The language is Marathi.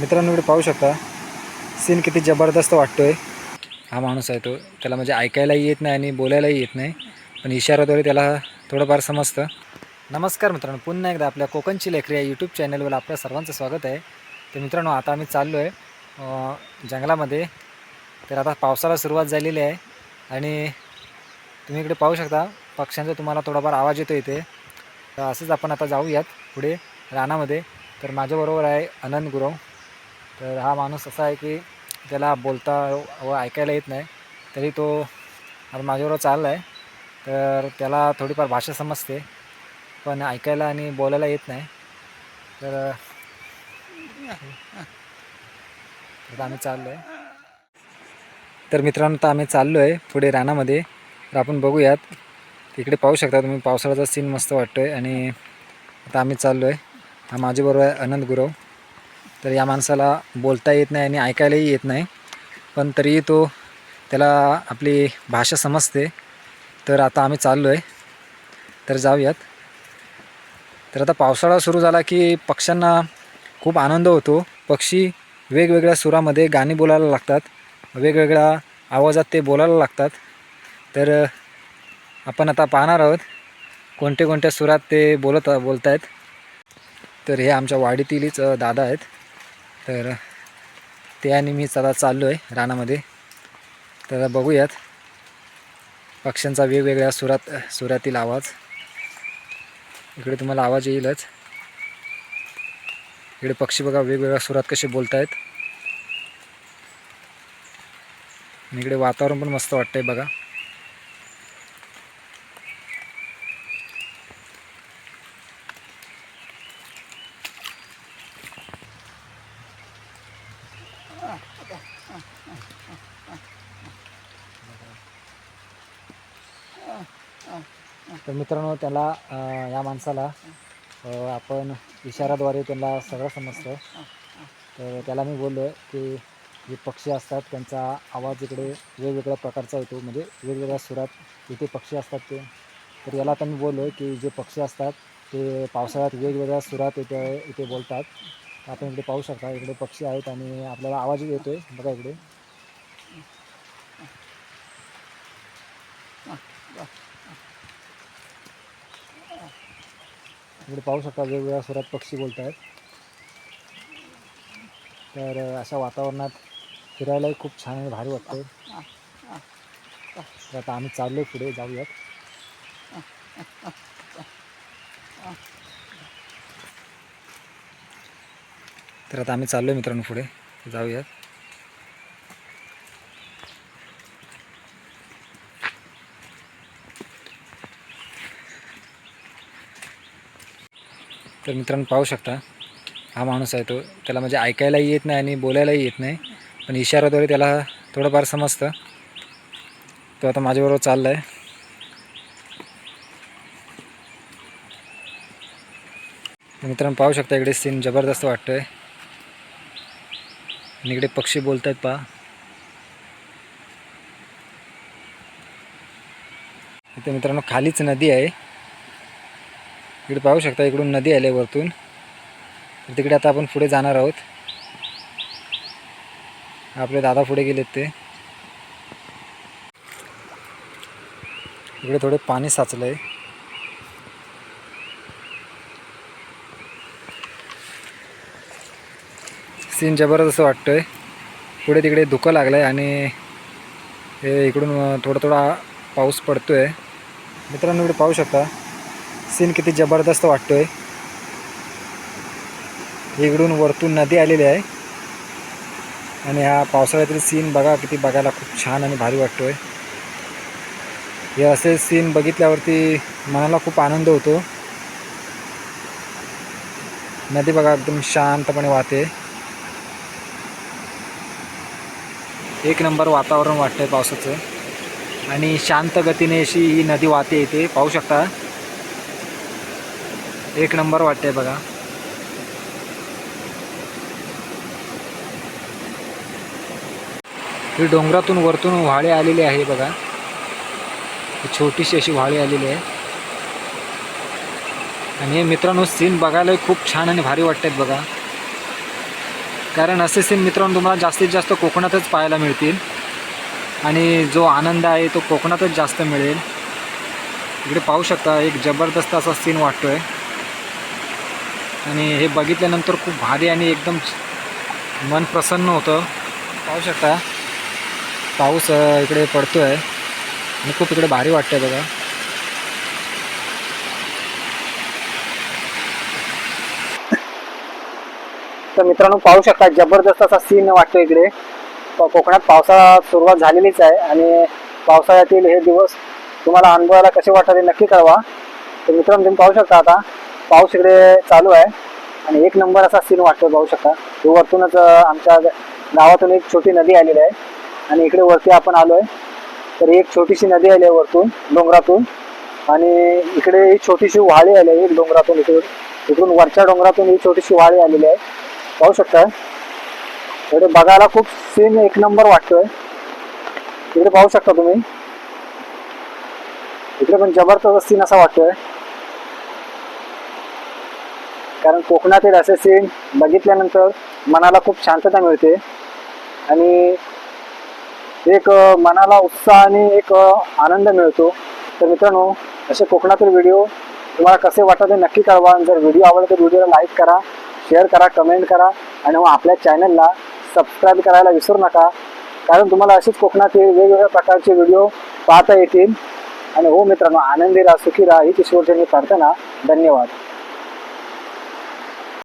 मित्रांनो इकडे पाहू शकता. सीन किती जबरदस्त वाटतोय. हा माणूस आहे तो. त्याला म्हणजे ऐकायलाही येत नाही आणि बोलायलाही येत नाही. पण इशाराद्वारे त्याला थोडंफार समजतं. नमस्कार मित्रांनो पुन्हा एकदा आपल्या कोकणची लेकरी या यूट्यूब चॅनलवर आपल्या सर्वांचं स्वागत आहे. तर मित्रांनो आता आम्ही चाललो आहे जंगलामध्ये. तर आता पावसाला सुरुवात झालेली आहे. आणि तुम्ही इकडे पाहू शकता पक्ष्यांचा तुम्हाला थोडाफार आवाज येतो इथे. तर असंच आपण आता जाऊयात पुढे रानामध्ये. तर माझ्याबरोबर आहे अनंत गुरव. तर हा माणूस असा आहे की त्याला बोलता व ऐकायला येत नाही तरी तो आता माझ्याबरोबर चालला आहे तर त्याला थोडीफार भाषा समजते पण ऐकायला आणि बोलायला येत नाही. तर आता आम्ही चाललो आहे तर मित्रांनो तर आम्ही चाललो आहे पुढे रानामध्ये. तर आपण बघूयात. तिकडे पाहू शकता तुम्ही पावसाळ्याचा सीन मस्त वाटतो आहे आणि आता आम्ही चाललो आहे हा माझ्याबरोबर आहे अनंत गुरव. तर या माणसाला बोलता येत नाही आणि ऐकायलाही येत नाही. पण तरीही तो त्याला आपली भाषा समजते. तर आता आम्ही चाललो आहे तर जाऊयात. तर आता पावसाळा सुरू झाला की पक्ष्यांना खूप आनंद होतो. पक्षी वेगवेगळ्या सुरामध्ये गाणी बोलायला लागतात. वेगवेगळ्या आवाजात ते बोलायला लागतात. तर आपण आता पाहणार आहोत कोणत्या कोणत्या सुरात ते बोलत बोलत आहेत तर हे आमच्या वाडीतीलच दादा आहेत. तर ते आणि मीच आता चाललो आहे रानामध्ये. तर बघूयात. पक्ष्यांचा वेगवेगळ्या सुरात सुरातील आवाज. इकडे तुम्हाला आवाज येईलच. इकडे पक्षी बघा वेगवेगळ्या सुरात कसे बोलत आहेत आणि इकडे वातावरण पण मस्त वाटतंय बघा. तर मित्रांनो त्याला या माणसाला आपण इशाराद्वारे त्यांना सगळं समजतं तर त्याला मी बोललो की जे पक्षी असतात त्यांचा आवाज इकडे वेगवेगळ्या प्रकारचा येतो. म्हणजे वेगवेगळ्या सुरात इथे पक्षी असतात ते. तर याला आता मी बोललो की जे पक्षी असतात ते पावसाळ्यात वेगवेगळ्या सुरात इथे इथे बोलतात. आपण इकडे पाहू शकता इकडे पक्षी आहेत आणि आपल्याला आवाज येतो आहे बघा इकडे. इकडे पाहू शकता वेगवेगळ्या सुरात पक्षी बोलत आहेत तर अशा वातावरणात फिरायलाही खूप छान आणि भारी वाटतं तर आता आम्ही चाललो पुढे जाऊयात. तर आता आम्ही चाललो मित्रांनो पुढे जाऊयात. तर मित्रांनो पाहू शकता हा माणूस आहे तो. त्याला म्हणजे ऐकायलाही येत नाही आणि बोलायलाही येत नाही. पण इशाराद्वारे त्याला थोडंफार समजतं. तो आता माझ्याबरोबर चालला आहे मित्रांनो पाहू शकता इकडे सीन जबरदस्त वाटतोय. आणि इकडे पक्षी बोलत आहेत पहा. इथे मित्रांनो खालीच नदी आहे. इकडे पाहू शकता इकडून नदी आली आहे वरतून. तिकडे आता आपण पुढे जाणार आहोत. आपले दादा पुढे गेलेत ते. इकडे थोडे पाणी साचलं आहे सीन जबरदस्त वाटतोय. पुढे तिकडे धुकं लागलं आहे आणि हे इकडून थोडा थोडा पाऊस पडतोय. मित्रांनो इकडे पाहू शकता सीन किती जबरदस्त वाटतोय. इकडून वरतून नदी आलेली आहे. आणि हा पावसाळ्यातील सीन बघा किती बघायला खूप छान आणि भारी वाटतोय. हे असे सीन बघितल्यावरती मनाला खूप आनंद होतो. नदी बघा एकदम शांतपणे वाहते. एक नंबर वातावरण वाटतंय पावसाचं. आणि शांत गतीने अशी ही नदी वाहते इथे. पाहू शकता. एक नंबर वाटते बघा. ही डोंगरातून वरतून व्हाळी आलेली आहे बघा. ही छोटीशी अशी व्हाळी आलेली आहे. आणि हे मित्रांनो सीन बघायला खूप छान आणि भारी वाटतात बघा. कारण असे सीन मित्रांनो तुम्हाला जास्तीत जास्त कोकणातच पाहायला मिळतील. आणि जो आनंद आहे तो कोकणातच जास्त मिळेल. इकडे पाहू शकता एक जबरदस्त असा सीन वाटतो आहे आणि हे बघितल्यानंतर खूप भारी आणि एकदम मन प्रसन्न होतं. पाहू शकता पाऊस इकडे पडतो आहे आणि खूप इकडे भारी वाटतं बघा. तर मित्रांनो पाहू शकता जबरदस्त असा सीन वाटतो इकडे. कोकणात पावसाळा सुरुवात झालेलीच आहे आणि पावसाळ्यातील हे दिवस तुम्हाला अनुभवायला कसे वाटतात हे नक्की कळवा. तर मित्रांनो तुम्ही पाहू शकता आता पाऊस इकडे चालू आहे. आणि एक नंबर असा सीन वाटतो पाहू शकता. तो वरतूनच आमच्या गावातून एक छोटी नदी आलेली आहे. आणि इकडे वरती आपण आलो आहे तर एक छोटीशी नदी आली आहे वरतून डोंगरातून. आणि इकडे ही छोटीशी वाळी आली आहे एक डोंगरातून इकडून. इकडून वरच्या डोंगरातून ही छोटीशी वाळी आलेली आहे. पाहू शकता. इकडे बघायला खूप सीन एक नंबर वाटतोय. इकडे पाहू शकता तुम्ही. इकडे पण जबरदस्त सीन असा वाटतोय. कारण कोकणातील असे सीन बघितल्यानंतर मनाला खूप शांतता मिळते. आणि एक मनाला उत्साह आणि एक आनंद मिळतो. तर मित्रांनो असे कोकणातील व्हिडिओ तुम्हाला कसे वाटतात हे नक्की कळवा. जर व्हिडिओ आवडला तर व्हिडिओला लाईक करा शेअर करा कमेंट करा. आणि मग आपल्या चॅनलला सबस्क्राईब करायला विसरू नका. कारण तुम्हाला असेच कोकणातील वेगवेगळ्या प्रकारचे व्हिडिओ पाहता येतील. आणि हो मित्रांनो आनंदी राहा सुखी राहा. ही किशोरजनी प्रार्थना. धन्यवाद.